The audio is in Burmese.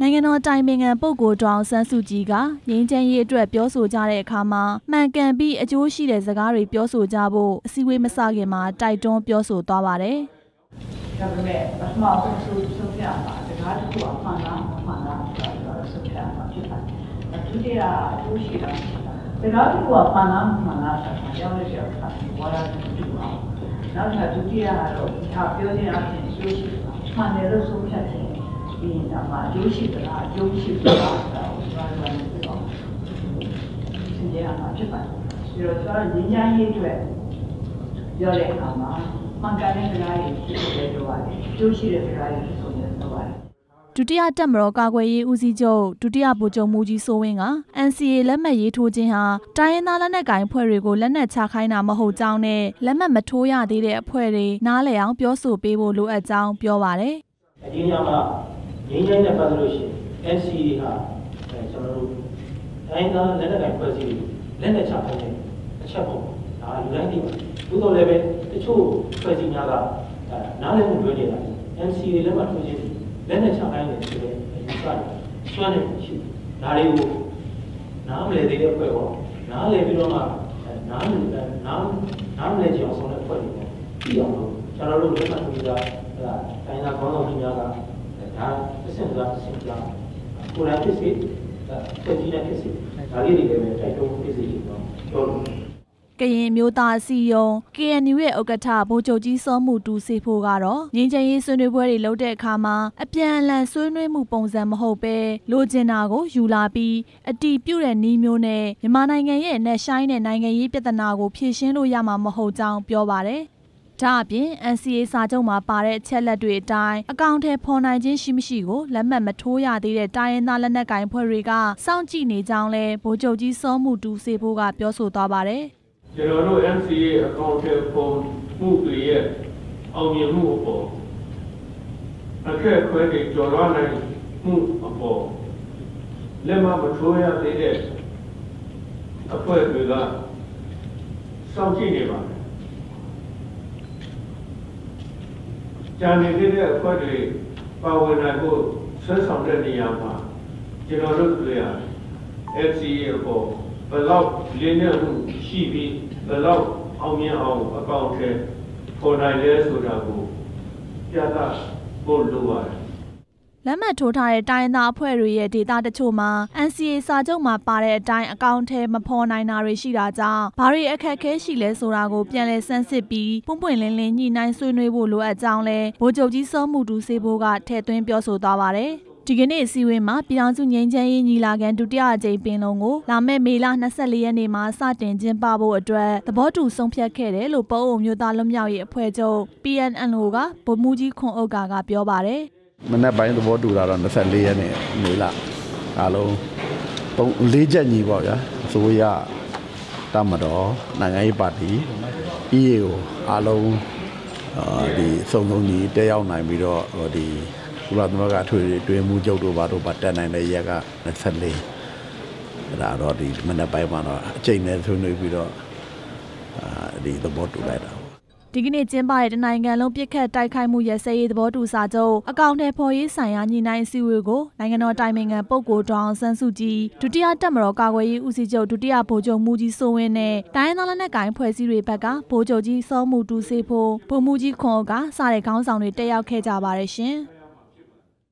နိုင်ငံတော်တိုင်ပင်ခံပုဂ္ဂိုလ်ဒေါအောင်ဆန်းစုကြည်ကငြိမ်းချမ်းရေးအတွက်ပြောဆိုကြတဲ့အခါမှာမှန်ကန်ပြီးအကျိုးရှိတဲ့စကားတွေပြောဆိုကြဖို့အစည်းအဝေးမစခင်မှာတိုက်တွန်းပြောဆိုသွားပါတယ်။ဒါပေမဲ့ပထမဆုံးဆိုဆိုပြမှာစကားတစ်ခုအမှန်လားမှန်လားဆိုတာဆိုပြမှာဖြစ်ပါတယ်။ဒုတိယအကျိုးရှိတာစကားတစ်ခုအမှန်လားမှန်လားဆိုတာကြောင်းရပြောတာဝါဒတူအောင်။နောက်ထပ်ဒုတိယကတော့ဒါပြောခြင်းအပြင်အကျိုးရှိတာမှန်တယ်လို့ဆိုဖြတ်တယ် ဒီတော့မှအကျိုးရှိသလားအကျိုးရှိသလားဆိုတာကိုကျွန်တော်တို့ပြောသင်ကြရမှာဖြစ်ပါတယ်ပြီးတော့ကျွန်တော်ညီညာရေးအတွက်ပြောတဲ့အခါမှာမှန်ကန်တဲ့စကားတွေဖြစ်တယ်လို့ပါတယ်အကျိုးရှိတဲ့စကားတွေဆိုရင်တော့ပါတယ်ဒုတိယတက်မတော်ကာကွယ်ရေးဦးစီးချုပ်ဒုတိယဗိုလ်ချုပ်မူကြီးစိုးဝင်းက NCA လက်မှတ်ရေးထိုးခြင်းဟာတိုင်းရင်းသားလက်နက်ကိုင်အဖွဲ့တွေကိုလက်နက်ချခိုင်းတာမဟုတ်ကြောင်းနဲ့လက်မှတ်မထိုးရသေးတဲ့အဖွဲ့တွေနားလည်အောင်ပြောဆိုပေးဖို့လိုအပ်ကြောင်းပြောပါတယ်။အကြီးအကျယ် ငြိမ်းချမ်းတဲ့ပတ်သက်လို့ရှိရင် NCA ဟာအဲကျွန်တော်တို့တိုင်းသားလက်နက်ကိုင်ဖွဲ့စည်းလက်နက်ချခိုင်းတဲ့အချက်ပေါ့ဒါလူတိုင်းသိပါသို့တော်လည်းပဲတချို့ဖွဲ့စည်းများကအဲနားလည်မှုလွဲနေတာ NCA လက်မှတ်ထိုးခြင်းလက်နက်ချခိုင်းတယ်ဆိုတဲ့အယူဆတွေစွမ်းနေရှိဒါတွေကိုနားမလည်သေးတဲ့အဖွဲ့ပေါ့နားလည်ပြီးတော့မှနားမလည်နားနားမလည်ကြအောင်ဆောင်တဲ့အဖွဲ့တွေပေါ့ပြီးအောင်လို့ကျွန်တော်တို့လက်မှတ်ထိုးကြအဲဒါတိုင်းသားခေါင်းဆောင်ကြီးများက ဒါအဆင့်ကအဆင့်ကကိုယ်တိုင်ဖြစ်စေတက်ကြီးနဲ့ဖြစ်စေဒါလေးတွေလည်းတိုက်တွန်းဖြစ်စေလို့ပြောလို့ကရင်မျိုးသားအစည်းအရုံး KNU ရဲ့ဥက္ကဋ္ဌဗိုလ်ချုပ်ကြီးစောမှုတူစေဖို့ကတော့ငင်းချင်ရေးဆွေးနွေးပွဲတွေလုပ်တဲ့အခါမှာအပြန်အလှန်ဆွေးနွေးမှုပုံစံမဟုတ်ပဲလိုချင်တာကိုယူလာပြီးအတီးပြုတ်တဲ့နီးမျိုးနဲ့မြန်မာနိုင်ငံရဲ့နှက်ဆိုင်တဲ့နိုင်ငံရေးပြဿနာကိုဖြေရှင်းလို့ရမှာမဟုတ်ကြောင်းပြောပါတယ် ဒါအပြင် NCA စာချုပ်မှာပါတဲ့အချက်လက်တွေအတိုင်းအကောင့်ထဲပေါ်နိုင်ခြင်းရှိမရှိကိုလက်မှတ်မထိုးရသေးတဲ့တိုင်းရင်းသားလက်နက်ကိုင်ဖွဲ့တွေကစောင့်ကြည့်နေကြောင်းလဲဗိုလ်ချုပ်ကြီးစောမှုတူစေဖို့ကပြောဆိုသွားပါတယ်။ကျွန်တော်တို့ NCA အကောင့်ထဲပေါ်မှုတွေရဲ့အောင်မြင်မှုအပေါ်အခက်အခဲတွေကျော်လွှားနိုင်မှုအပေါ်လက်မှတ်မထိုးရသေးတဲ့အဖွဲ့တွေကစောင့်ကြည့်နေပါတယ် ကြံနေသေးတဲ့အဖွဲ့တွေပါဝင်နိုင်ဖို့ဆွဲဆောင်တဲ့နေရာမှာကျွန်တော်တို့တွေဟာ FCA အပေါ်ဘယ်လောက်လင်းတဲ့မှုရှိပြီးဘယ်လောက်အောင်မြင်အောင်အကောင့်ထဲပေါ်နိုင်လဲဆိုတာကိုပြသဖို့လိုပါတယ် လက်မှတ်ထိုးထားတဲ့တိုင်းသားအဖွဲ့တွေရဲ့ဒေတာတချို့မှာ NCA စာချုပ်မှာပါတဲ့အတိုင်းအကောင့်ထဲမဖော်နိုင်တာတွေရှိတာကြောင့်ဘာတွေအခက်အခဲရှိလဲဆိုတာကိုပြန်လည်ဆန်းစစ်ပြီးပွင့်ပွင့်လင်းလင်းညှိနှိုင်းဆွေးနွေးဖို့လိုအပ်ကြောင်းလဲဗိုလ်ချုပ်ကြီးစောမှုတူစေဘိုးကထည့်သွင်းပြောဆိုသွားပါတယ်ဒီကနေ့အစည်းအဝေးမှာပြည်ထောင်စုငြိမ်းချမ်းရေးညီလာခံဒုတိယအကြိမ်ပင်လုံးကိုလာမယ့်မေလ24ရက်နေ့မှာစတင်ကျင်းပဖို့အတွက်သဘောတူဆုံးဖြတ်ခဲ့တယ်လို့ပို့အုံမျိုးသားလွတ်မြောက်ရေးအဖွဲ့ချုပ် PNNO ကဗိုလ်မှူးကြီးခွန်ဥက္ကာကပြောပါတယ် မနေ့ပိုင်းသဘောတူတာတော့24ရက်နေ့မေလအားလုံး၃၄ချက်ညီပေါ့ဗျာအစိုးရတမတော်နိုင်ငံရေးပါတီ EAO အားလုံးဒီစုံစုံညီတက်ရောက်နိုင်ပြီးတော့ဒီကုလသမဂ္ဂထွေတွင်မှုချုပ်တို့ဘာတို့ပါတက်နိုင်တဲ့ရက်က24အဲ့ဒါတော့ဒီမနေ့ပိုင်းမှာတော့အကျိန်နဲ့ဆွေးနွေးပြီးတော့ဒီသဘောတူလိုက်တာ ဒီကနေ့ကျင်းပတဲ့တနိုင်ငံလုံးပြစ်ခတ်တိုက်ခိုက်မှုရစဲရေးသဘောတူစာချုပ်အကောင့်ထဲပေါ်ရေးဆိုင်ရာညီနိုင်အစည်းအဝေးကိုနိုင်ငံတော်တိုင်ပင်ခံပုဂ္ဂိုလ်ဒေါအောင်ဆန်းစုကြည်ဒုတိယတက်မတော်ကာကွယ်ရေးဦးစီးချုပ်ဒုတိယဗိုလ်ချုပ်မူကြီးစိုးဝင်းနဲ့တိုင်းသားလက်နက်ကိုင်ဖွဲ့စည်းတွေဘက်ကဗိုလ်ချုပ်ကြီးစောမှုတူစေဖို့ဗိုလ်မှူးကြီးခွန်ကစတဲ့ခေါင်းဆောင်တွေတက်ရောက်ခဲ့ကြပါတယ်ရှင်။